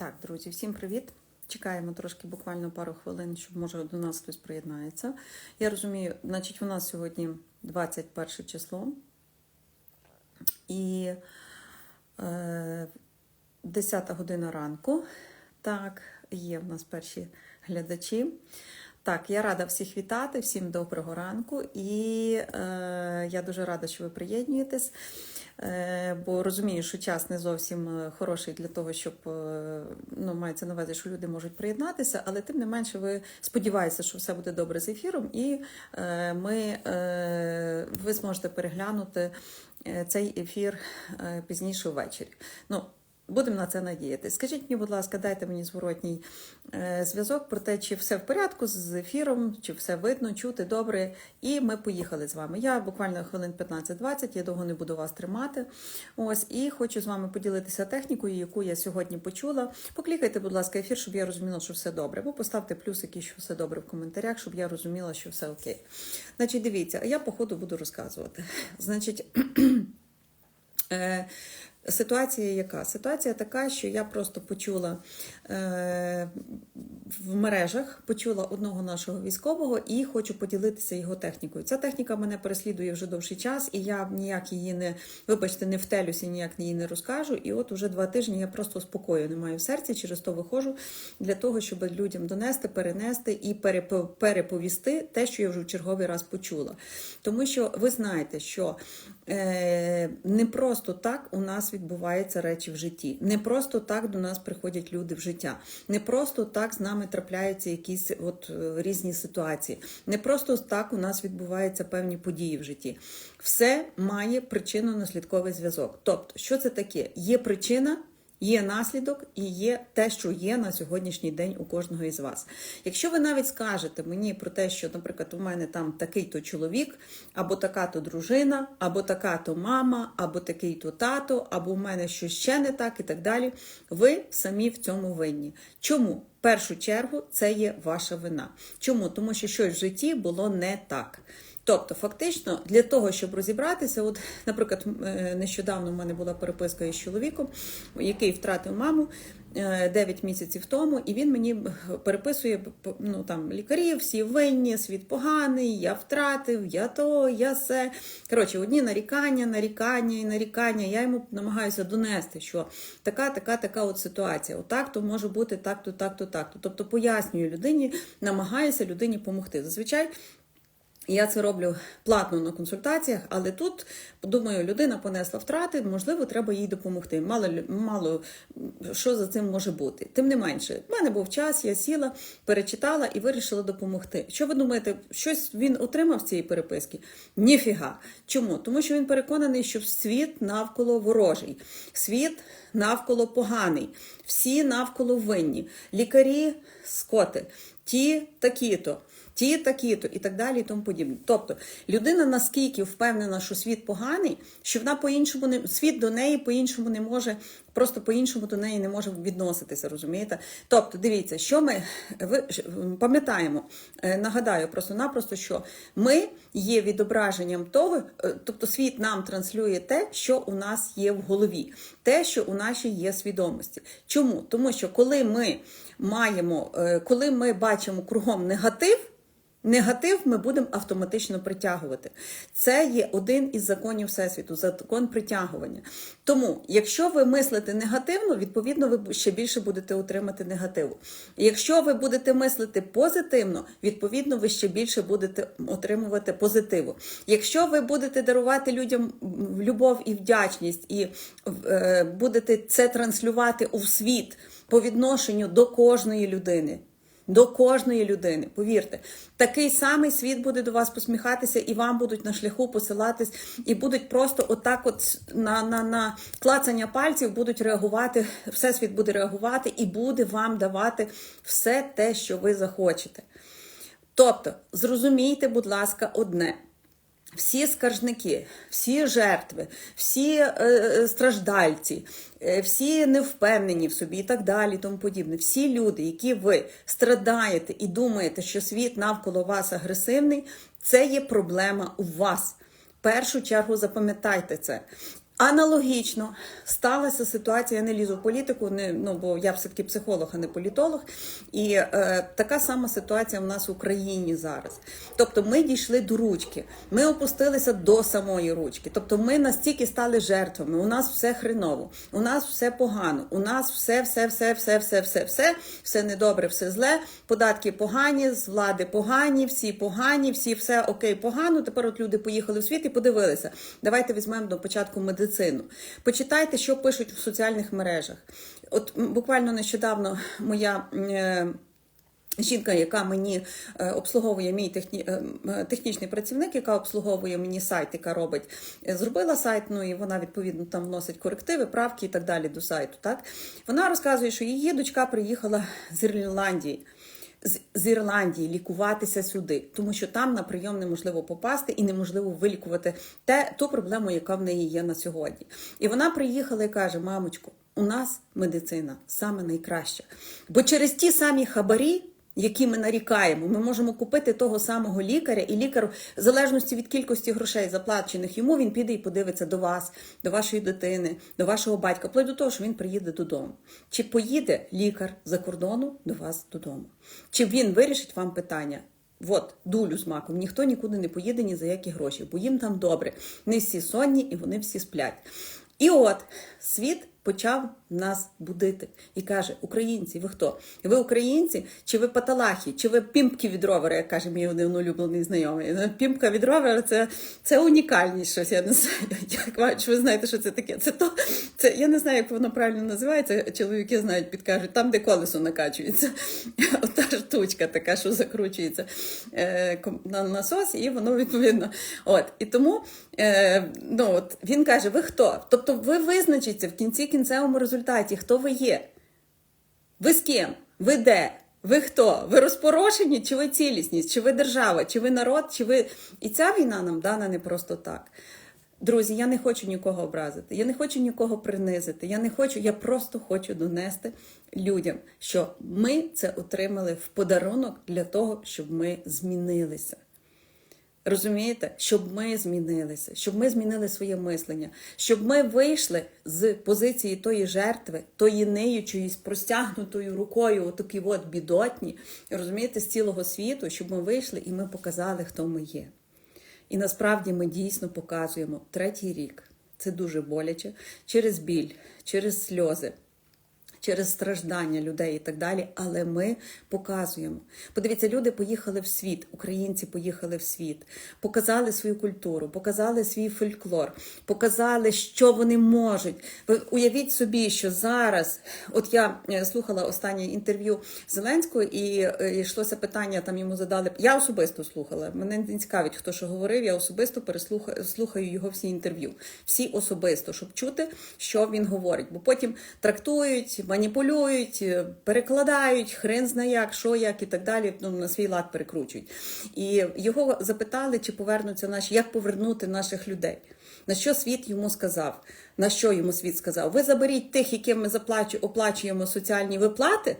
Так, друзі, всім привіт. Чекаємо трошки буквально пару хвилин, щоб може до нас хтось приєднається. Я розумію, значить, у нас сьогодні 21 число і е, 10 година ранку. Так, є в нас перші глядачі. Так, я рада всіх вітати, всім доброго ранку. І е, я дуже рада, що ви приєднуєтесь, е, бо розумію, що час не зовсім е, хороший для того, щоб е, ну, мається на увазі, що люди можуть приєднатися, але тим не менше, ви сподіваюся, що все буде добре з ефіром, і е, ми, е, ви зможете переглянути е, цей ефір е, пізніше ввечері. Ну, Будемо на це надіятися. Скажіть мені, будь ласка, дайте мені зворотній е, зв'язок про те, чи все в порядку з ефіром, чи все видно, чути добре. І ми поїхали з вами. Я буквально хвилин 15-20, я довго не буду вас тримати. Ось, і хочу з вами поділитися технікою, яку я сьогодні почула. Поклікайте, будь ласка, ефір, щоб я розуміла, що все добре. Або поставте плюсики, що все добре в коментарях, щоб я розуміла, що все окей. Значить, дивіться, а я по ходу буду розказувати. Значить. Ситуація яка? Ситуація така, що я просто почула в мережах, почула одного нашого військового і хочу поділитися його технікою. Ця техніка мене переслідує вже довший час, і я ніяк її не, вибачте, не втелюся, ніяк її не розкажу. І от уже два тижні я просто спокою не маю в серці, через то виходжу для того, щоб людям донести, перенести і переповісти те, що я вже в черговий раз почула. Тому що ви знаєте, що е, не просто так у нас відбуваються речі в житті. Не просто так до нас приходять люди в життя. Не просто так з нами трапляються якісь от е, різні ситуації. Не просто так у нас відбуваються певні події в житті. Все має причинно-наслідковий зв'язок. Тобто, що це таке? Є причина. Є наслідок і є те, що є на сьогоднішній день у кожного із вас. Якщо ви навіть скажете мені про те, що, наприклад, у мене там такий-то чоловік, або така-то дружина, або така-то мама, або такий-то тато, або у мене щось ще не так, і так далі, ви самі в цьому винні. Чому? В першу чергу це є ваша вина. Чому? Тому що щось в житті було не так. Тобто, фактично, для того, щоб розібратися, от, наприклад, нещодавно в мене була переписка із чоловіком, який втратив маму 9 місяців тому, і він мені переписує ну, там, лікарі, всі винні, світ поганий, я втратив, я то, я все. Коротше, одні нарікання, нарікання і нарікання. Я йому намагаюся донести, що така, така, така от ситуація. Отак то може бути так-то, так-то, так-то. Тобто пояснюю людині, намагаюся людині допомогти. Зазвичай. Я це роблю платно на консультаціях, але тут, думаю, людина понесла втрати, можливо, треба їй допомогти. Мало мало що за цим може бути. Тим не менше, в мене був час, я сіла, перечитала і вирішила допомогти. Що ви думаєте, щось він отримав з цієї переписки? Ніфіга. Чому? Тому що він переконаний, що світ навколо ворожий, світ навколо поганий, всі навколо винні, лікарі, скоти, ті такі-то ті такі-то і так далі, і тому подібне. Тобто людина наскільки впевнена, що світ поганий, що вона по-іншому не світ до неї по-іншому не може, просто по-іншому до неї не може відноситися, розумієте? Тобто, дивіться, що ми ви пам'ятаємо, е, нагадаю просто-напросто, що ми є відображенням того, е, тобто світ нам транслює те, що у нас є в голові, те, що у нашій є свідомості. Чому? Тому що коли ми маємо, е, коли ми бачимо кругом негатив. Негатив ми будемо автоматично притягувати. Це є один із законів Всесвіту, закон притягування. Тому, якщо ви мислите негативно, відповідно, ви ще більше будете отримати негативу. Якщо ви будете мислити позитивно, відповідно, ви ще більше будете отримувати позитиву. Якщо ви будете дарувати людям любов і вдячність, і е, будете це транслювати у світ по відношенню до кожної людини. До кожної людини, повірте, такий самий світ буде до вас посміхатися, і вам будуть на шляху посилатись, і будуть просто отак, от на на, на клацання пальців будуть реагувати, все світ буде реагувати і буде вам давати все те, що ви захочете. Тобто, зрозумійте, будь ласка, одне. Всі скаржники, всі жертви, всі е, страждальці, е, всі невпевнені в собі і так далі, тому подібне. Всі люди, які ви страдаєте і думаєте, що світ навколо вас агресивний, це є проблема у вас. Першу чергу запам'ятайте це. Аналогічно сталася ситуація, я не лізу в політику, не, ну, бо я все-таки психолог, а не політолог. І е, така сама ситуація в нас в Україні зараз. Тобто ми дійшли до ручки, ми опустилися до самої ручки. Тобто ми настільки стали жертвами, у нас все хреново, у нас все погано, у нас все, все, все, все, все, все, все, все недобре, все зле, податки погані, з влади погані, всі погані, всі все окей, погано. Тепер от люди поїхали в світ і подивилися. Давайте візьмемо до початку медицину. Почитайте, що пишуть в соціальних мережах. От буквально нещодавно моя. е, Жінка, яка мені е, обслуговує мій техні, е, технічний працівник, яка обслуговує мені сайт, яка робить, зробила сайт, ну і вона відповідно там вносить корективи, правки і так далі до сайту. Так вона розказує, що її дочка приїхала з Ірландії. З, Ірландії лікуватися сюди, тому що там на прийом неможливо попасти і неможливо вилікувати те, ту проблему, яка в неї є на сьогодні. І вона приїхала і каже: Мамочку, у нас медицина саме найкраща. Бо через ті самі хабарі, які ми нарікаємо, ми можемо купити того самого лікаря, і лікар, в залежності від кількості грошей, заплачених йому, він піде і подивиться до вас, до вашої дитини, до вашого батька, вплоть до того, що він приїде додому. Чи поїде лікар за кордону до вас додому? Чи він вирішить вам питання? От, дулю з маком, ніхто нікуди не поїде ні за які гроші, бо їм там добре. Не всі сонні і вони всі сплять. І от світ почав нас будити і каже: Українці, ви хто? Ви українці, чи ви паталахи, чи ви пімпки від ровера, як каже мій один улюблений знайомий. Ну, Пімпка від ровера це, це унікальність щось. Я не знаю, як ви- ви знаєте, що це таке. Це то, це я не знаю, як воно правильно називається. Чоловіки знають, підкажуть, там, де колесо накачується. Ота штучка така, що закручується е, на насос, і воно відповідно. От і тому е, ну, от, він каже: ви хто? Тобто ви визначиться в кінці кінцевому результаті, хто ви є. Ви з ким? Ви де? Ви хто? Ви розпорошені, чи ви цілісність, чи ви держава, чи ви народ, чи ви. І ця війна нам дана не просто так. Друзі, я не хочу нікого образити, я не хочу нікого принизити. Я не хочу, я просто хочу донести людям, що ми це отримали в подарунок для того, щоб ми змінилися. Розумієте, щоб ми змінилися, щоб ми змінили своє мислення, щоб ми вийшли з позиції тої жертви, тої ниючої, з простягнутою рукою, отакі от бідотні, розумієте, з цілого світу, щоб ми вийшли і ми показали, хто ми є. І насправді ми дійсно показуємо третій рік. Це дуже боляче через біль, через сльози через страждання людей і так далі. Але ми показуємо. Подивіться, люди поїхали в світ, українці поїхали в світ, показали свою культуру, показали свій фольклор, показали, що вони можуть. Ви уявіть собі, що зараз, от я е, слухала останнє інтерв'ю Зеленського, і е, йшлося питання, там йому задали. Я особисто слухала. Мене не цікавить, хто що говорив. Я особисто переслухаю слухаю його всі інтерв'ю. Всі особисто, щоб чути, що він говорить. Бо потім трактують, маніпулюють, е, перекладають, хрен знає як, що як і так далі. Ну, на свій лад перекручують. І його запитали, чи повернуться наші, як повернути наших людей. На що світ йому сказав? На що йому світ сказав? Ви заберіть тих, яким ми заплачу, оплачуємо соціальні виплати.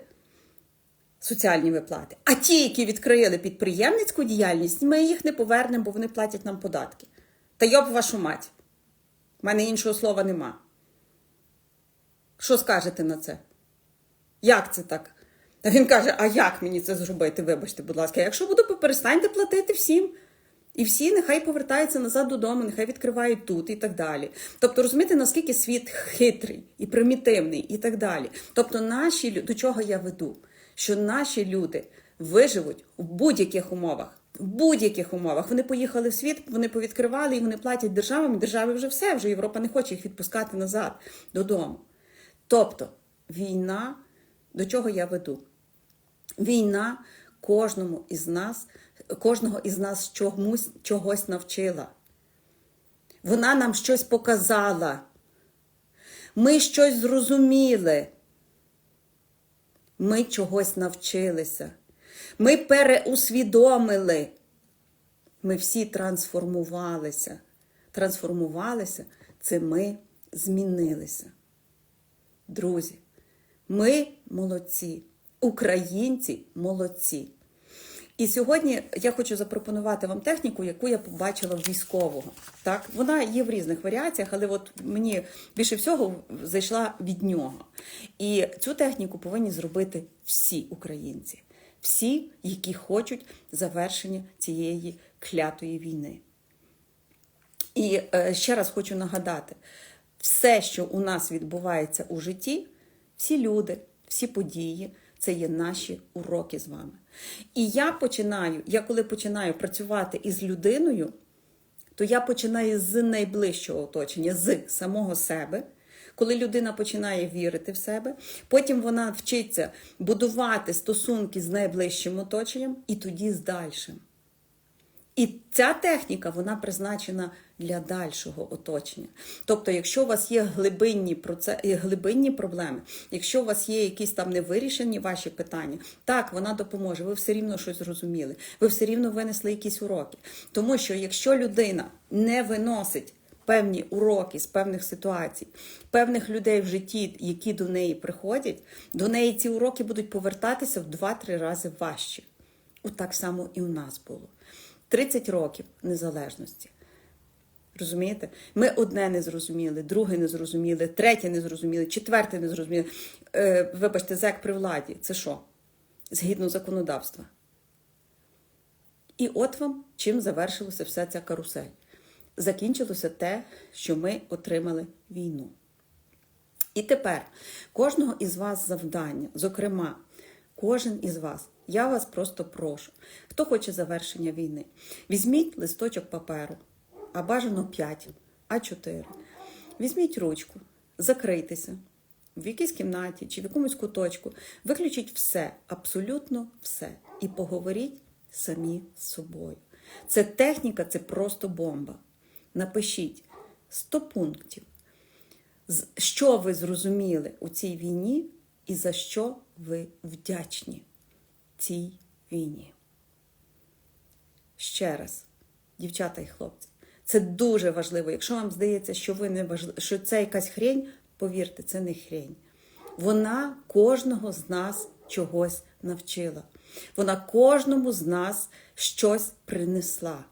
Соціальні виплати. А ті, які відкрили підприємницьку діяльність, ми їх не повернемо, бо вони платять нам податки. Та йоб вашу мать. У мене іншого слова нема. Що скажете на це? Як це так? Та він каже: а як мені це зробити? Вибачте, будь ласка, якщо буду, перестаньте платити всім. І всі нехай повертаються назад додому, нехай відкривають тут і так далі. Тобто, розумієте, наскільки світ хитрий і примітивний, і так далі. Тобто, наші до чого я веду? Що наші люди виживуть в будь-яких умовах. В будь-яких умовах вони поїхали в світ, вони повідкривали і вони платять державам. Держави вже все, вже Європа не хоче їх відпускати назад додому. Тобто, війна, до чого я веду? Війна кожному із нас, кожного із нас чомусь чогось навчила. Вона нам щось показала. Ми щось зрозуміли. Ми чогось навчилися. Ми переусвідомили. Ми всі трансформувалися. Трансформувалися це ми змінилися. Друзі, ми молодці, українці молодці. І сьогодні я хочу запропонувати вам техніку, яку я побачила в військового. Так, вона є в різних варіаціях, але от мені більше всього зайшла від нього. І цю техніку повинні зробити всі українці, всі, які хочуть завершення цієї клятої війни. І е, ще раз хочу нагадати: все, що у нас відбувається у житті, всі люди, всі події, це є наші уроки з вами. І я починаю, я коли починаю працювати із людиною, то я починаю з найближчого оточення, з самого себе. Коли людина починає вірити в себе, потім вона вчиться будувати стосунки з найближчим оточенням і тоді з дальшим. І ця техніка вона призначена для дальшого оточення. Тобто, якщо у вас є глибинні проце... е, глибинні проблеми, якщо у вас є якісь там невирішені ваші питання, так вона допоможе. Ви все рівно щось зрозуміли, ви все рівно винесли якісь уроки. Тому що якщо людина не виносить певні уроки з певних ситуацій, певних людей в житті, які до неї приходять, до неї ці уроки будуть повертатися в 2-3 рази важче. От так само і у нас було. 30 років незалежності. Розумієте? Ми одне не зрозуміли, друге не зрозуміли, третє не зрозуміли, четверте не зрозуміли. Е, вибачте, зек при владі це що? Згідно законодавства. І от вам чим завершилася вся ця карусель. Закінчилося те, що ми отримали війну. І тепер кожного із вас завдання, зокрема, кожен із вас, я вас просто прошу, хто хоче завершення війни, візьміть листочок паперу, а бажано 5, а 4. Візьміть ручку, закрийтеся в якійсь кімнаті чи в якомусь куточку, виключіть все, абсолютно все, і поговоріть самі з собою. Це техніка, це просто бомба. Напишіть 100 пунктів, що ви зрозуміли у цій війні і за що ви вдячні цій війні. Ще раз, дівчата і хлопці, це дуже важливо. Якщо вам здається, що ви не важли... що це якась хрень, повірте, це не хрень. Вона кожного з нас чогось навчила. Вона кожному з нас щось принесла: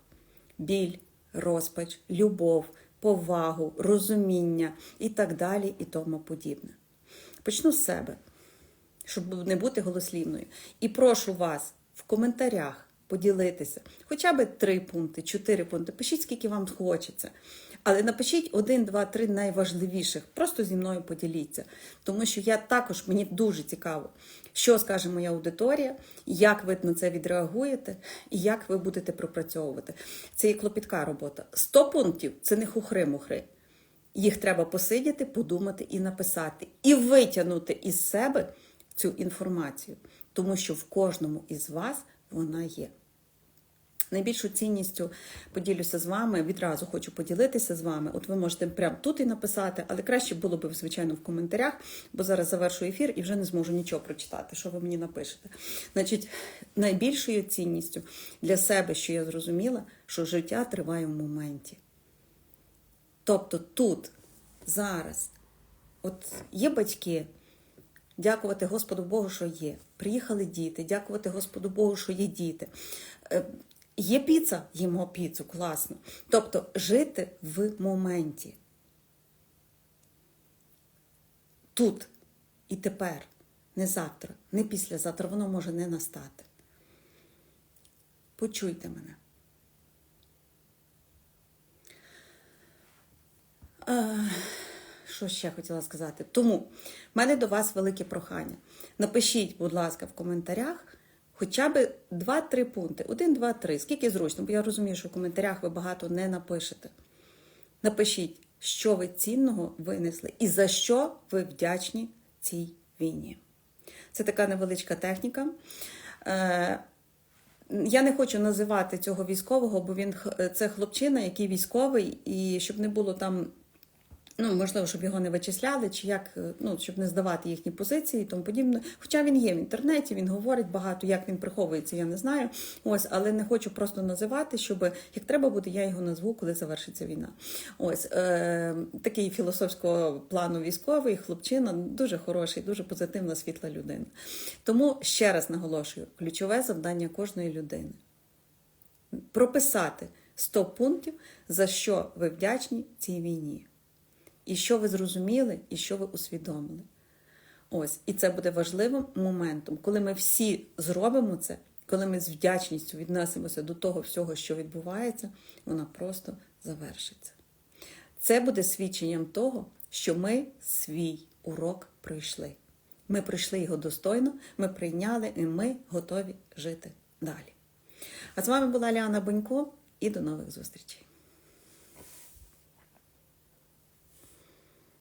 біль, розпач, любов, повагу, розуміння і так далі, і тому подібне. Почну з себе щоб не бути голослівною. І прошу вас в коментарях поділитися хоча б три пункти, чотири пункти. Пишіть, скільки вам хочеться. Але напишіть один, два, три найважливіших. Просто зі мною поділіться. Тому що я також мені дуже цікаво, що скаже моя аудиторія, як ви на це відреагуєте і як ви будете пропрацьовувати. Це є клопітка робота. 100 пунктів це не хухри-мухри. Їх треба посидіти, подумати і написати, і витягнути із себе цю інформацію, тому що в кожному із вас вона є. Найбільшу цінністю поділюся з вами, відразу хочу поділитися з вами. От ви можете прямо тут і написати, але краще було б, звичайно, в коментарях, бо зараз завершу ефір і вже не зможу нічого прочитати, що ви мені напишете. Значить, найбільшою цінністю для себе, що я зрозуміла, що життя триває в моменті. Тобто тут, зараз, от є батьки, дякувати Господу Богу, що є. Приїхали діти, дякувати Господу Богу, що є діти. Е, Є піца, їмо піцу, класно. Тобто жити в моменті. Тут і тепер, не завтра, не післязавтра, воно може не настати. Почуйте мене. Е, Що ще хотіла сказати? Тому в мене до вас велике прохання. Напишіть, будь ласка, в коментарях хоча б 2-3 пункти. 1, 2, 3. Скільки зручно, бо я розумію, що в коментарях ви багато не напишете. Напишіть, що ви цінного винесли і за що ви вдячні цій війні. Це така невеличка техніка. Е, я не хочу називати цього військового, бо він це хлопчина, який військовий, і щоб не було там Ну, можливо, щоб його не вичисляли, чи як, е, ну, щоб не здавати їхні позиції і тому подібне. Хоча він є в інтернеті, він говорить багато, як він приховується, я не знаю. Ось, але не хочу просто називати, щоб як треба буде, я його назву, коли завершиться війна. Ось е, такий філософського плану військовий, хлопчина, дуже хороший, дуже позитивна, світла людина. Тому ще раз наголошую: ключове завдання кожної людини прописати 100 пунктів, за що ви вдячні цій війні. І що ви зрозуміли, і що ви усвідомили. Ось, і це буде важливим моментом, коли ми всі зробимо це, коли ми з вдячністю віднесемося до того всього, що відбувається, вона просто завершиться. Це буде свідченням того, що ми свій урок пройшли. Ми пройшли його достойно, ми прийняли і ми готові жити далі. А з вами була Ліана Бонько і до нових зустрічей.